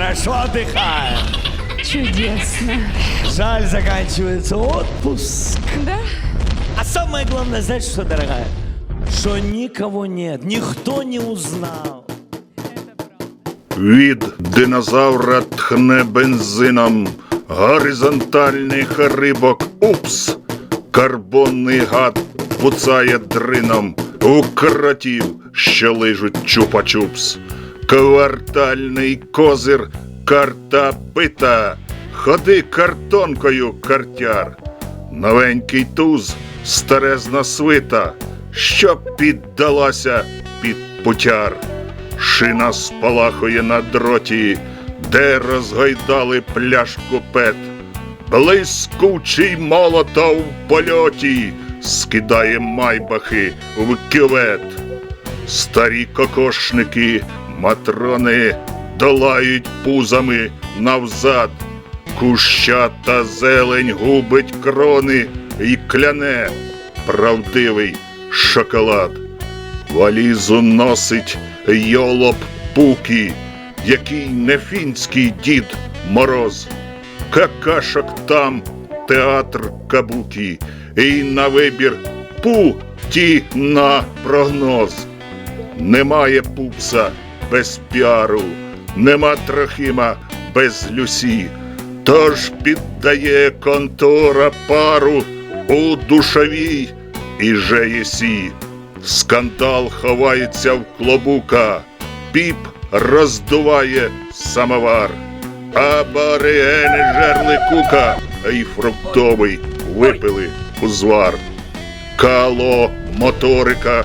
Хорошо отдыхаем. Чудесно. Жаль, заканчивается отпуск. Да? А самое главное, знаешь что, дорогая? Что никого нет, никто не узнал. Від динозавра тхне бензином, горизонтальних рибок упс, карбонний гад буцає дрином, у кротів, що лижуть чупа-чупс. Квартальний козир, карта пита, ходи картонкою, картяр. Новенький туз, старезна свита, що піддалася під путяр. Шина спалахує на дроті, де розгойдали пляшку пет. Блискучий молота в польоті скидає майбахи в кювет. Старі кокошники, матрони долають пузами навзад. Куща та зелень губить крони і кляне правдивий шоколад. Валізу носить йолоп пукі, який не фінський дід мороз. Какашок там театр кабукі, і на вибір путі на прогноз. Немає пупса без піару, нема трохима без люсі. Тож піддає контора пару у душовій і ЖЄСі. Скандал ховається в клобука, піп роздуває самовар. Аборигени жерли кука, а й фруктовий випили узвар. Кало моторика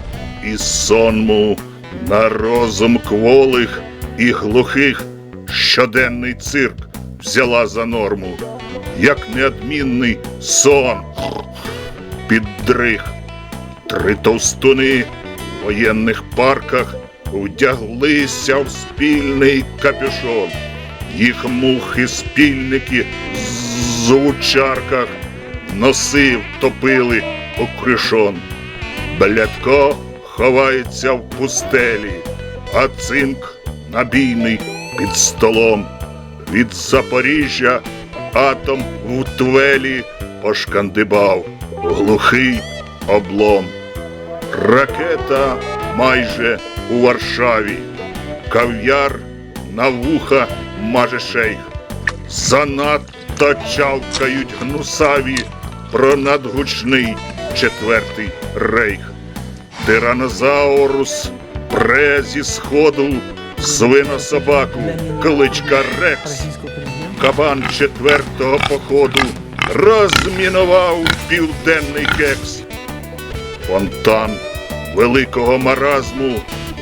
і сонму на розум кволих і глухих щоденний цирк взяла за норму, як неодмінний сон піддриг. Три товстуни в воєнних парках вдяглися в спільний капюшон. Їх мухи спільники з звучарках носи втопили у кришон. Блядко ховається в пустелі, а цинк набійний під столом. Від Запоріжжя атом в твелі пошкандибав глухий облом. Ракета майже у Варшаві, кав'яр на вуха маже шейх. Занадто чавкають гнусаві про надгучний четвертий рейх. Тиранозаурус пре зі сходу свина собаку, кличка Рекс. Кабан четвертого походу розмінував південний кекс. Фонтан великого маразму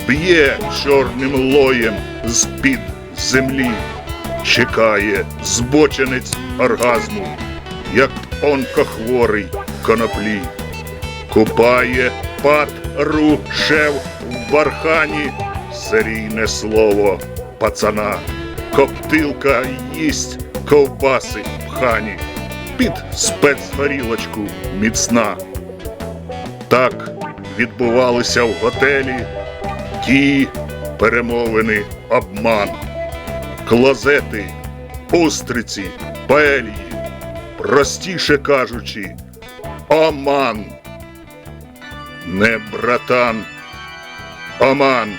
б'є чорним лоєм з-під землі, чекає збоченець оргазму, як онкохворий коноплі, купає патрушев в бархані. Серійне слово пацана, коптилка їсть ковбаси в хані, під спецгорілочку міцна. Так відбувалися в готелі ті перемовини обман, клозети, устриці, паелії, простіше кажучи, оман. Не братан, оман.